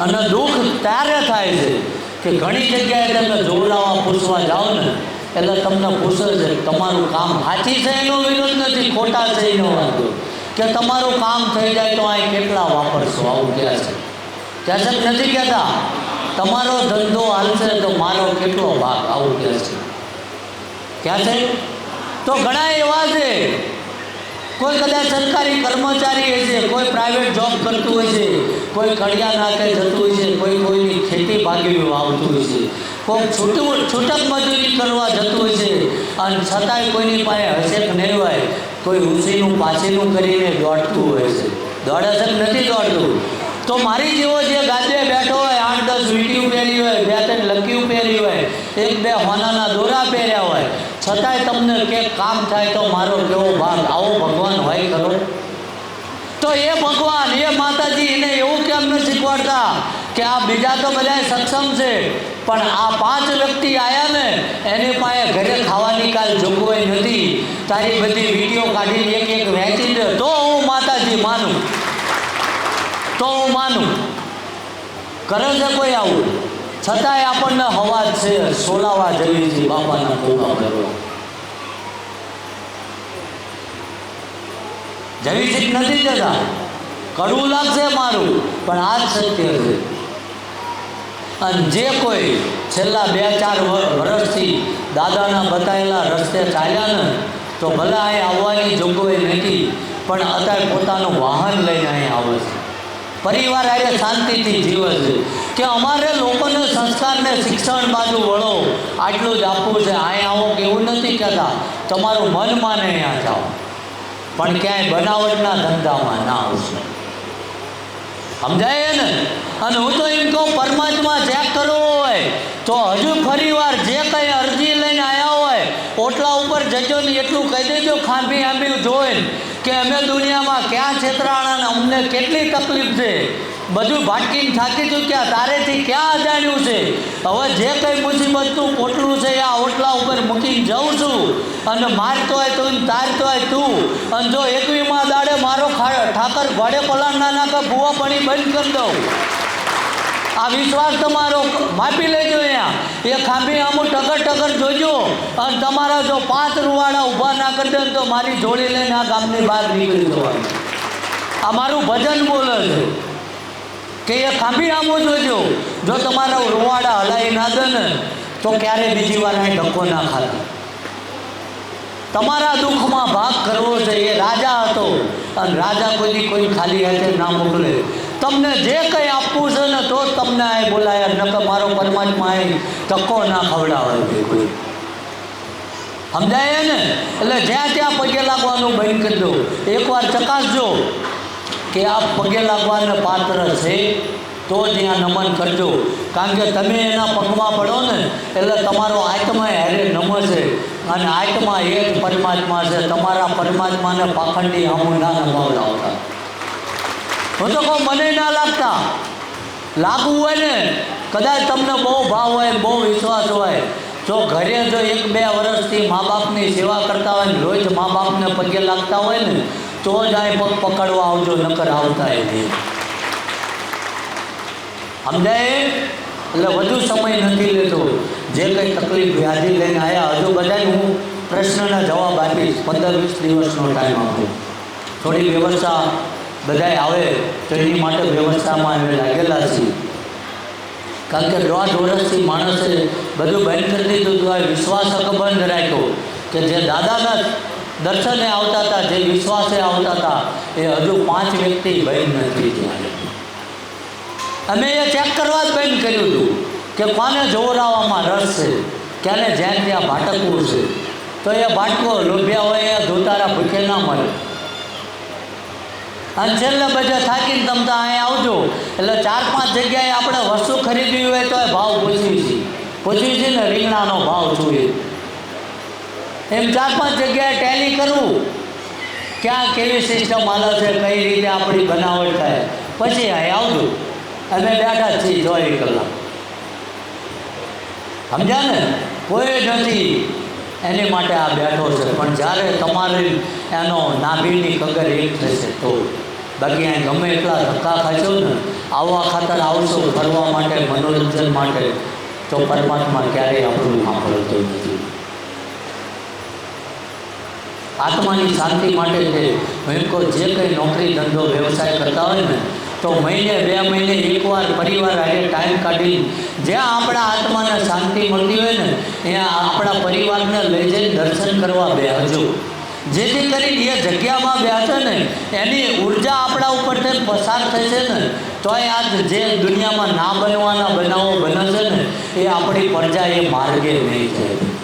અને દુઃખ ત્યારે થાય છે કે ઘણી જગ્યાએ તમે જોવડાવવા પૂછવા જાઓ ને, એટલે તમને પૂછે છે તમારું કામ સાચી છે એનો વિરોધ નથી, ખોટા છે એનો વાંધો. કે તમારું કામ થઈ જાય તો અહીં કેટલા વાપરશો? આવું કહે છે. કહે છે નથી કહેતા? તમારો ધંધો હાલશે તો મારો કેટલો ભાગ? આવું કહે છે. ક્યાં છે? તો ઘણા એવા છે કોઈ કદાચ સરકારી કર્મચારી હોય છે કોઈ પ્રાઇવેટ જોબ કરતું હોય છે કોઈ કડિયા નાખે જતું હોય છે કોઈ કોઈની ખેતી ભાગી વાવતું હોય છે કોઈ છૂટું છૂટક મજૂરી કરવા જતું હોય છે અને છતાંય કોઈની પાસે હશે નહીં હોય, કોઈ ઊંચીનું પાછીનું કરીને દોડતું હોય છે. દોડે છે નથી દોડતું? તો મારી જેવો જે ગાદે બેઠો હોય, આઠ દસ વીટીયું પહેરી હોય, બે ત્રણ લકીયું પહેરી હોય, એક બે હોનાના દોરા પહેર્યા હોય, છતાંય તમને કે કામ થાય તો મારો કેવો ભાગ? આવો ભગવાન હોય ખરો? તો એ ભગવાન, એ માતાજી એને એવું કેમ ન શીખવાડતા કે આ બીજા તો બધા સક્ષમ છે, પણ આ પાંચ વ્યક્તિ આવ્યા ને, એની પાસે ઘરે ખાવાની કાલ જોગવાઈ નથી તારી બધી વીડિયો કાઢીને એક એક વહેંચી દે, તો હું માતાજી માનું. તો હું માનું. કરે છે કોઈ આવું. છતાંય આપણને હવા છે, સોલાવા છે, બાપાના કોપા કરવા જવી છે નથી જતા કડવું લાગશે મારું, પણ આ જ સત્ય છે. અને જે કોઈ છેલ્લા બે, ચાર વર- વર્ષથી દાદાના બતાવેલા રસ્તે ચાલ્યા ને, તો ભલે અહીં આવવાની જોગવાઈ નથી, પણ અત્યારે પોતાનું વાહન લઈને અહીં આવે છે. પરિવાર આજે શાંતિથી જીવે છે. કે અમારે લોકોને સંસ્કારને શિક્ષણ બાજુ વળો. આટલું જ આપવું છે. અહીંયા આવો કે એવું નથી કહેતા. તમારું મન માને અહીંયા જાઓ. પણ ક્યાંય બનાવટના ધંધામાં ના આવશે. સમજાય ને? અને હું તો એમ કહું, પરમાત્મા ચેક કરવો હોય, તો હજુ ફરીવાર જે કંઈ અરજી લઈને આવ્યા હોય, ઓટલા ઉપર જજો ને એટલું કહી દેજો, ખાંભી આંબી જોઈને કે અમે દુનિયામાં ક્યાં છેતરાણા અમને કેટલી તકલીફ છે. બધું ભાટકીને થાકી ચૂક્યા તારેથી ક્યાં અજાણ્યું છે? હવે જે કંઈ મુસીબતનું પોટલું છે આ ઓટલા ઉપર મૂકીને જાઉં છું. અને મારતો હોય તું તારતો હોય તું અને જો એકવીમાં દાડે મારો ઠાકર ઘોડે પલાણ ના નાખે, ભૂવા પાણી બંધ કરી દઉં. આ વિશ્વાસ તમારો માપી લેજો અહીંયા. એ ખાંભી આમું ટકર ટકર જોજો. અને તમારા જો પાંચ રૂવાડા ઊભા ના કરી દે તો મારી જોડી લઈને આ ગામની બહાર નીકળી જવાનું. આ મારું ભજન બોલે છે. કે એ ખાંભી આમો જોજો. જો તમારા રૂવાડા હલાવી ના દે ને, તો ક્યારે બીજી વાર અહીં ધક્કો ના ખાતા તમારા દુઃખમાં ભાગ કરવો છે. એ રાજા હતો. અને રાજા કોઈની કોઈ ખાલી હાથે ના મોકલે. તમને જે કંઈ આપવું છે ને તો તમને આ બોલાયા. નકર મારો પરમાત્મા એ ધક્કો ના ખવડાવે. કોઈ સમજાય ને? એટલે જ્યાં ત્યાં પગે લાગવાનું બંધ કરી દો. એકવાર ચકાસજો કે આ પગે લાગવાને પાત્ર છે તો જ ત્યાં નમન કરજો. કારણ કે તમે એના પગમાં પડો ને, એટલે તમારો આત્મા હેરે છે અને આત્મા એ જ પરમાત્મા છે. તમારા પરમાત્માને પાખંડી હમું ના નમાવડાવતા. હું તો કહું, મને ના લાગતા. લાગવું હોય ને, કદાચ તમને બહુ ભાવ હોય બહુ વિશ્વાસ હોય, જો ઘરે જો એક બે વર્ષથી મા બાપની સેવા કરતા હોય ને, રોજ મા બાપને પગે લાગતા હોય ને, તો જ આ પગ પકડવા આવજો, નકર આવતા એથી સમજાય? એટલે વધુ સમય નથી લેતો. જે કંઈ તકલીફ વ્યાધિ લઈને આવ્યા હજુ બધાને હું પ્રશ્નના જવાબ આપીશ. પંદર વીસ દિવસનો ટાઈમ આપું. થોડી વ્યવસ્થા બધાય આવે તો એની માટે વ્યવસ્થામાં અમે લાગેલા છીએ કારણ કે દોઢ વર્ષથી માણસે બધું બંધ કરી દીધું તો વિશ્વાસ અકબંધ રાખ્યો કે જે દાદાના દર્શને આવતા હતા જે વિશ્વાસે આવતા હતા એ હજુ પાંચ વ્યક્તિ બંધ નથી થયા. અમે એ ચેક કરવા જ બંધ કર્યું હતું કે કોને જોવરાવામાં રસ છે ક્યારે જ્યાં ત્યાં ભાટકવું છે. તો એ ભાટકો લોભ્યા હોય એ ધોતારા ભૂખે ના મળે અને છેલ્લે બધે થાકીને તમતા અહીંયા આવજો. એટલે ચાર પાંચ જગ્યાએ આપણે વસ્તુ ખરીદવી હોય તો એ ભાવ પૂછવી છે. પૂછવી છે ને રીંગણાનો ભાવ જોઈએ એમ ચાર પાંચ જગ્યાએ ટેલી કરવું ક્યાં કેવી સિસ્ટમ હાલે છે, કઈ રીતે આપણી બનાવટ થાય. પછી અહીં આવજો. અને બેઠા જ છીએ ચોવીસ કલાક. સમજ્યા ને? કોઈ નથી. એની માટે આ બેઠો છે. પણ જ્યારે તમારી એનો નાભીની કગર એક થશે તો બાકી અહીં ગમે એટલા ધક્કા ખાશો ને આવવા ખાતર આવશો ફરવા માટે મનોરંજન માટે તો પરમાત્મા ક્યારેય આપણું સાંભળતો નથી. આત્માની શાંતિ માટે છે હું એમ જે કંઈ નોકરી ધંધો વ્યવસાય કરતા હોય ને તો મહિને બે મહિને એકવાર પરિવાર આજે ટાઈમ કાઢી જ્યાં આપણા આત્માને શાંતિ મળતી હોય ને ત્યાં આપણા પરિવારને લઈ જઈને દર્શન કરવા બેહજો. જેથી કરીને એ જગ્યામાં બેસે ને, એની ઊર્જા આપણા ઉપરથી પસાર થશે ને, તોય આજ જે દુનિયામાં ના બનવાના બનાવો બને છે ને, એ આપણી પ્રજા એ માર્ગે નહીં છે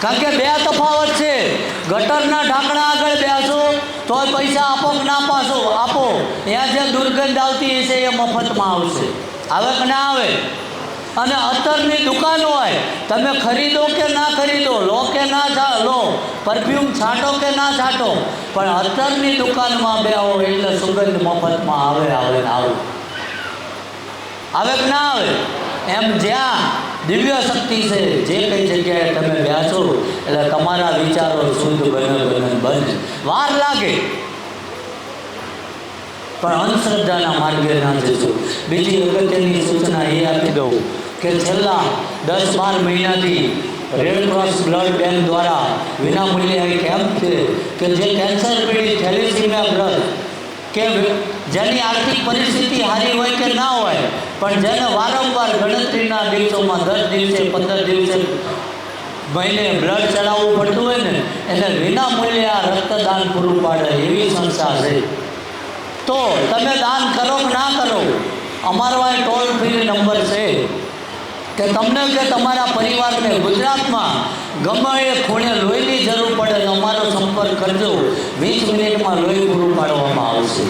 કારણ કે બે તફાવત છે, ગટરના ઢાંકણા આગળ બેસો, તોય પૈસા આપો ના પાસો આપો. ત્યાં જે દુર્ગંધ આવતી હશે એ મફતમાં આવશે. આવે કે ના આવે? અને અત્તરની દુકાન હોય, તમે ખરીદો કે ના ખરીદો, લો કે ના લો. પરફ્યુમ છાંટો કે ના છાંટો. પણ અત્તરની દુકાનમાં બે આવો એટલે સુગંધ મફતમાં આવે આવે આવે. આવે કે ના આવે? એમ જ્યાં દિવ્ય શક્તિ છે, જે કઈ જગ્યાએ તમે બેસો, એટલે તમારા વિચારો શુદ્ધ બને બને બને. વાર લાગે. પણ અંધશ્રદ્ધાના માર્ગે ના જશો બીજી અગત્યની સૂચના એ આપી દઉં. કે છેલ્લા દસ બાર મહિનાથી રેડ બ્લડ બેંક દ્વારા વિનામૂલ્યે એક કેમ્પ છે કે જે કેન્સર પીડિત થેલેસીમિયા બ્લડ કે જેની આર્થિક પરિસ્થિતિ સારી હોય કે ના હોય, પણ જેને વારંવાર ગણતરીના દિવસોમાં દસ દિવસે, પંદર દિવસે મહિને બ્લડ ચડાવવું પડતું હોય ને, એને વિનામૂલ્યે આ રક્તદાન પૂરું પાડે એવી સંસ્થા છે. તો તમે દાન કરો કે ના કરો, અમારો આ ટોલ ફ્રી કે તમને કે તમારા પરિવારને ગુજરાતમાં ગમે એ ખૂણે લોહીની જરૂર પડે અમારો સંપર્ક કરજો. વીસ મિનિટમાં લોહી પૂરું પાડવામાં આવશે.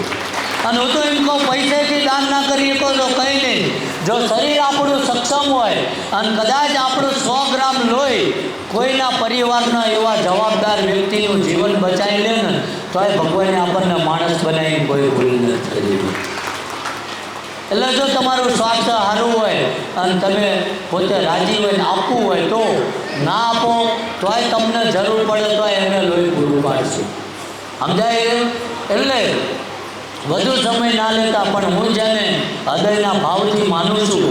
અને હું તો એમ કહું, પૈસેથી દાન ના કરી શકો તો કંઈ નહીં. જો શરીર આપણું સક્ષમ હોય અને કદાચ આપણું સો ગ્રામ લોહી કોઈના પરિવારના એવા જવાબદાર વ્યક્તિનું જીવન બચાવી લે ને, તો એ ભગવાને આપણને માણસ બનાવીને કોઈ ભૂલ નથી કરી એટલે જો તમારું સ્વાસ્થ્ય સારું હોય અને તમે પોતે રાજી હોય ને આપવું હોય તો ના આપો, તોય તમને જરૂર પડે તો એને લોહી પૂરું પાડશે. સમજાય? એટલે વધુ સમય ના લેતા પણ હું જેને હૃદયના ભાવથી માનું છું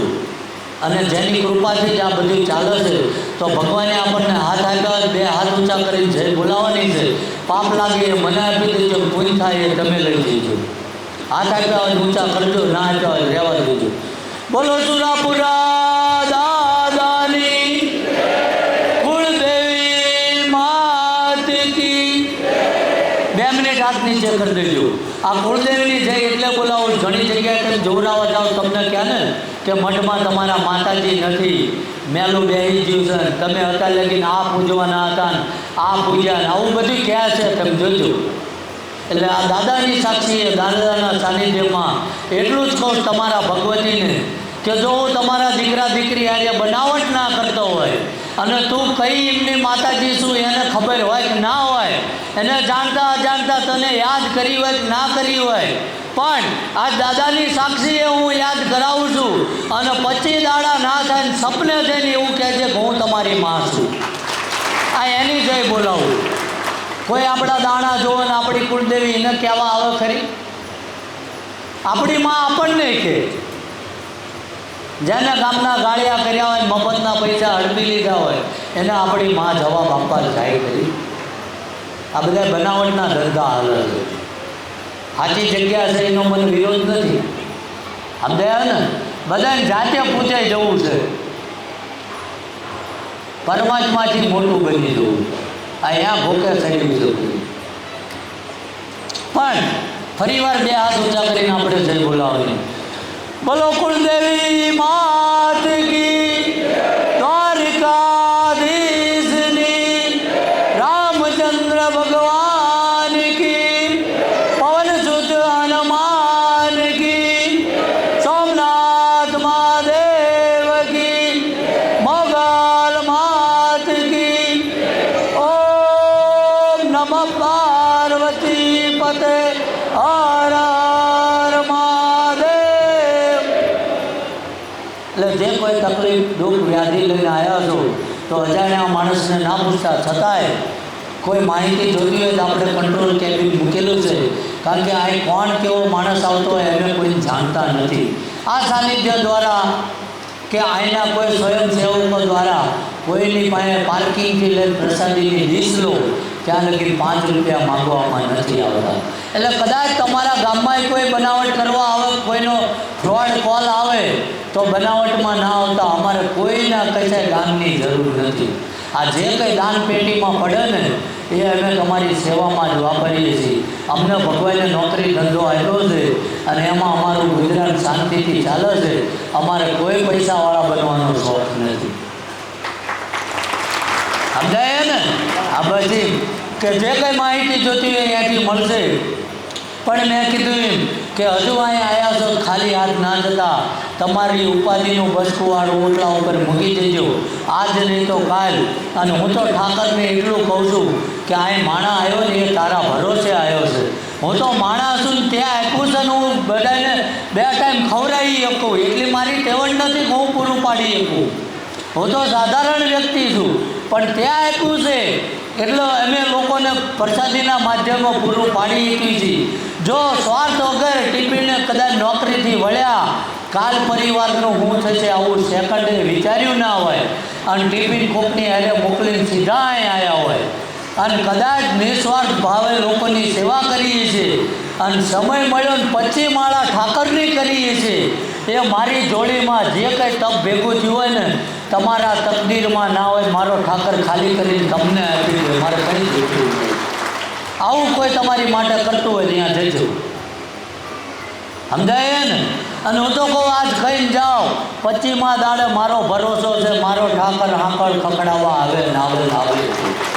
અને જેની કૃપાથી જ આ બધું ચાલે છે, તો ભગવાને આપણને હાથ આગળ બે હાથ ઊંચા કરી જય બોલાવવાની છે. પાપ લાગે મને આપી દેજો પૂરી થાય એ તમે લઈ જજો હાથ આપ્યા હોય ઊંચા કરજો, ના આપ્યા હોય, રહેવા દેજો. બોલો સુરાપુરા દાદાની કુળદેવી માત બે મિનિટ હાથ નીચે દેજો. આ કુળદેવીની જય એટલે બોલાવો, ઘણી જગ્યાએ તમે જોવડાવવા જાઓ, તમને કહે ને કે મઠમાં તમારા માતાજી નથી. મેલું બેહી ગયું તમે હતા લગીને આ પૂજવાના હતા આ પૂજ્યા આવું બધું કહે છે, તમે જોજો. એટલે આ દાદાની સાક્ષીએ દાદાના સાનિધ્યમાં એટલું જ કહું તમારા ભગવતીને કે જો હું તમારા દીકરા દીકરી આજે બનાવટ ના કરતો હોય અને તું કઈ એમની માતાજી શું એને ખબર હોય કે ના હોય, એને જાણતા અજાણતા તને યાદ કરી હોય કે ના કરી હોય, પણ આ દાદાની સાક્ષીએ હું યાદ કરાવું છું અને પછી દાડા ના થાય સપને થઈને એવું કહે છે કે હું તમારી માં છું. આ એની જય બોલાવું. કોઈ આપણા દાણા જોવે ને આપણી કુળદેવી એને કહેવા આવે ખરી? આપણી માં આપણને કે જેને ગામના ગાળિયા કર્યા હોય મફતના પૈસા હડપી લીધા હોય, એને આપણી માં જવાબ આપવા જાય કરી આ બધા બનાવટના ધંધા હાલે છે. સાચી જગ્યા છે એનો મને વિરોધ નથી. સમજાયા ને? બધાને જાતે પૂછાઈ જવું છે. પરમાત્માથી મોટું બની જવું અહીંયા ભૂકે થઈ જવું પણ ફરીવાર બે હાથ ઊંચા કરીને આપણે જય બોલાવીએ. બોલો કુળદેવી માત તકલીફ લઈને આવ્યા છો, તો અજાણ્યા માણસને ના પૂછતા. છતાંય કોઈ માહિતી જોતી હોય તો આપણે કંટ્રોલ કેબિન મૂકેલું છે. કારણ કે અહીં કોણ કેવો માણસ આવતો હોય એને કોઈ જાણતા નથી. આ સાનિધ્ય દ્વારા કે અહીંના કોઈ સ્વયંસેવકો દ્વારા કોઈની પાસે પાર્કિંગથી લઈને પ્રસાદીની ડીશ લો, ત્યાં લગી પાંચ રૂપિયા માંગવામાં નથી આવતા. એટલે કદાચ તમારા ગામમાં કોઈ બનાવટ કરવા આવે, કોઈનો ફ્રોડ કોલ આવે તો બનાવટમાં ના આવતા અમારે કોઈના કશાય દાનની જરૂર નથી. આ જે કંઈ દાન પેટીમાં પડે ને, એ અમે તમારી સેવામાં જ વાપરીએ છીએ. અમને ભગવાને નોકરી ધંધો આપ્યો છે અને એમાં અમારું ગુજરાન શાંતિથી ચાલે છે, અમારે કોઈ પૈસાવાળા બનવાનો શોખ નથી. સમજાય ને? આ બધી કે જે કંઈ માહિતી જોતી હોય એથી મળશે. પણ મેં કીધું એમ કે હજુ અહીંયા આવ્યા છો, ખાલી હાથ ના જતા. તમારી ઉપાધિનું બસકુવાળું ઓટલા ઉપર મૂકી દેજો. આજ નહીં તો કાલ. અને હું તો ઠાકરને એટલું કહું છું કે અહીં માણા આવ્યો ને એ તારા ભરોસે આવ્યો છે. હું તો માણા છું ત્યાં આપ્યું છે ને હું બધાને બે ટાઈમ ખવડાવી શકું. એટલી મારી ટેવણ નથી હું પૂરું પાડી શકું. હું તો સાધારણ વ્યક્તિ છું. પણ ત્યાં આપ્યું છે, એટલે અમે લોકોને પ્રસાદીના માધ્યમો પૂરું પાડી શકી છીએ જો સ્વાર્થ વગર ટીપીને કદાચ નોકરીથી વળ્યા, કાલ પરિવારનું હું થશે આવું સેકન્ડે વિચાર્યું ના હોય. અને ટિફિન કોકની હારે મોકલીને સીધા અહીં આવ્યા હોય. અને કદાચ નિસ્વાર્થ ભાવે લોકોની સેવા કરીએ છીએ. અને સમય મળ્યો ને પછી માળા ઠાકરની કરીએ છીએ. એ મારી જોડીમાં જે કંઈ તપ ભેગું થયું હોય ને, તમારા તકદીરમાં ના હોય, મારો ઠાકર ખાલી કરીને તમને આપી દે, મારે કરી દીધું આવું કોઈ તમારી માટે કરતું હોય ત્યાં જજો. સમજાય ને? અને હું તો કહું, આજ ખાઈને જાઓ. પચીમાં દાડે મારો ભરોસો છે, મારો ઠાકર હાંકળ ખકડાવવા આવે ને આવે છે